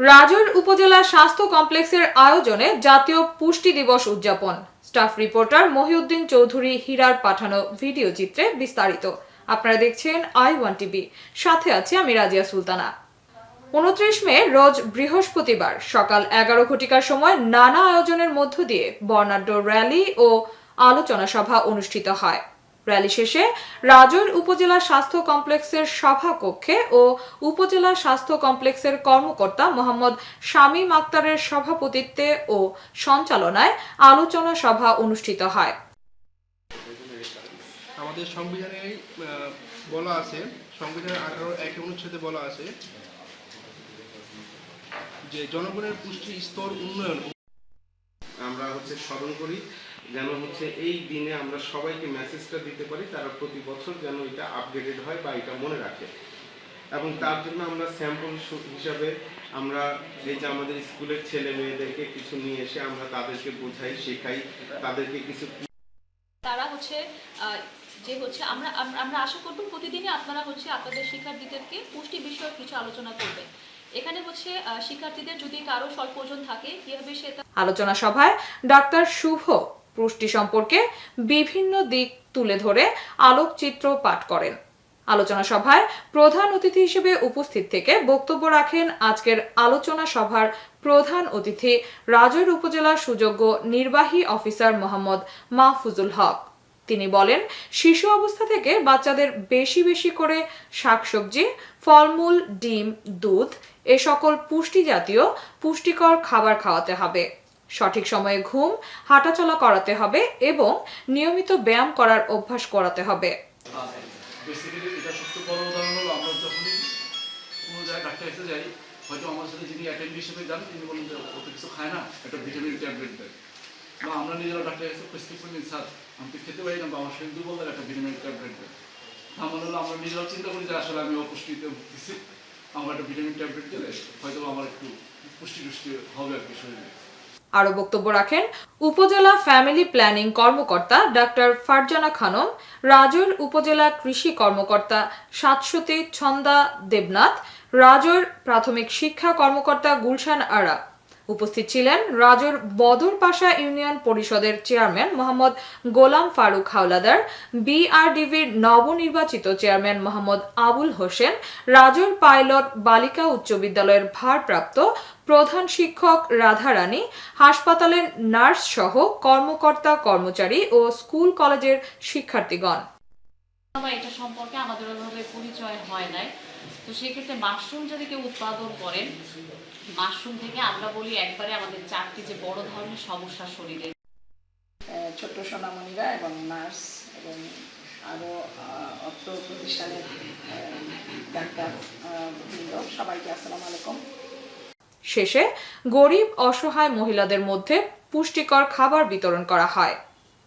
রাজুর উপজেলা স্বাস্থ্য কমপ্লেক্সের আয়োজনে জাতীয় পুষ্টি দিবস উদযাপন। স্টাফ রিপোর্টার মহিউদ্দিন চৌধুরী হীরার পাঠানো ভিডিও চিত্রে বিস্তারিত। আপনারা দেখছেন আই ওয়ান টিভি। সাথে আছে আমি রাজিয়া সুলতানা। উনত্রিশ মে, রোজ বৃহস্পতিবার, সকাল এগারো ঘটিকার সময় নানা আয়োজনের মধ্য দিয়ে বর্ণাঢ্য র্যালি ও আলোচনা সভা অনুষ্ঠিত হয়। র্যালি শেষে রাজৈর উপজেলা স্বাস্থ্য কমপ্লেক্সের সভাকক্ষে ও উপজেলা স্বাস্থ্য কমপ্লেক্সের কর্মকর্তা মোহাম্মদ শামীম আক্তারের সভাপতিত্বে ও সঞ্চালনায় আলোচনা সভা অনুষ্ঠিত হয়। আমাদের সংবিধানে বলা আছে, সংবিধানের আঠারো এক অনুচ্ছেদে বলা আছে যে জনগণের পুষ্টি স্তর উন্নয়ন আমরা হচ্ছে স্মরণ করি। যেন হচ্ছে এই দিনে আমরা সবাইকে মেসেজটা দিতে পারি তারা প্রতি বছর যেন এটা আপডেটেড হয় বা এটা মনে রাখে। এবং তার জন্য আমরা স্যাম্পল হিসাবে আমরা এই যে আমাদের স্কুলের ছেলে মেয়েদেরকে কিছু নিয়ে এসে আমরা তাদেরকে বোঝাই শেখাই তাদেরকে কিছু তারা হচ্ছে আহ, যে হচ্ছে আমরা আমরা আশা করব প্রতিদিনই আপনারা হচ্ছে আপনাদের শিক্ষার্থীদেরকে পুষ্টি বিষয়ক কিছু আলোচনা করবেন। এখানে হচ্ছে শিক্ষার্থীদের যদি কারও স্বল্প ওজন থাকে কীভাবে সেটা আলোচনা সভায় ডাক্তার শুভ পুষ্টি সম্পর্কে বিভিন্ন দিক তুলে ধরে আলোকচিত্র পাঠ করেন। আলোচনা সভায় প্রধান অতিথি হিসেবে উপস্থিত থেকে বক্তব্য রাখেন আজকের আলোচনা সভার প্রধান অতিথি রাজৈর উপজেলার সুযোগ্য নির্বাহী অফিসার মোহাম্মদ মাহফুজুল হক। তিনি বলেন, শিশু অবস্থা থেকে বাচ্চাদের বেশি বেশি করে শাকসবজি, ফলমূল, ডিম, দুধ এ সকল পুষ্টি জাতীয় পুষ্টিকর খাবার খাওয়াতে হবে। সঠিক সময়ে ঘুম, হাঁটাচলা করাতে হবে এবং নিয়মিত ব্যায়াম করার অভ্যাস করাতে হবে। হয়তো আমার সাথে যিনি অ্যাটেন্ড হিসেবে যান, তিনি বলেন যে ও তো কিছু খায় না, একটা ভিটামিন ট্যাবলেট দেয়। বা আমরা নিজেরা ডাক্তার কাছে প্রেসক্রিপশন স্যার, আমি তো খেতে পারি না, বা আমার শরীর দুর্বল একটা ভিটামিন ট্যাবলেট দেয়। আমার হলো আমরা নিজেরাও চিন্তা করি যে, আসলে আমি অপুষ্টিতে ভুগতেছি, আমার একটা ভিটামিন ট্যাবলেট দিলে হয়তো আমার একটু পুষ্টি টুষ্টি হবে আর কি শরীরে। আরও বক্তব্য রাখেন উপজেলা ফ্যামিলি প্ল্যানিং কর্মকর্তা ডাক্তার ফারজানা খানম, রাজৈর উপজেলা কৃষি কর্মকর্তা সাতসতী ছন্দা দেবনাথ, রাজৈর প্রাথমিক শিক্ষা কর্মকর্তা গুলশান আরা। উপস্থিত ছিলেন রাজৈর বদর পাশা ইউনিয়ন পরিষদের চেয়ারম্যান মোহাম্মদ গোলাম ফারুক হাওলাদার বিআরডিভির নবনির্বাচিত চেয়ারম্যান মোহাম্মদ আবুল হোসেন, রাজৈর পাইলট বালিকা উচ্চ বিদ্যালয়ের ভারপ্রাপ্ত প্রধান শিক্ষক রাধারানী, হাসপাতালের নার্স সহ কর্মকর্তা কর্মচারী ও স্কুল কলেজের শিক্ষার্থীগণ। এটা সম্পর্কে আমাদের ওইভাবে পরিচয় হয় নাই। তো সেক্ষেত্রে মাশরুম যদি কেউ উৎপাদন করেন মাশরুম থেকে আমরা বলি একবারে আমাদের চারটি যে বড় ধরনের সমস্যা শরীরে। ছোট্ট সোনামণিরা এবং নার্স এবং আরও অত্র প্রতিষ্ঠানের ডাক্তার সবাইকে আসসালামু আলাইকুম। শেষে গরিব অসহায় মহিলাদের মধ্যে পুষ্টিকর খাবার বিতরণ করা হয়।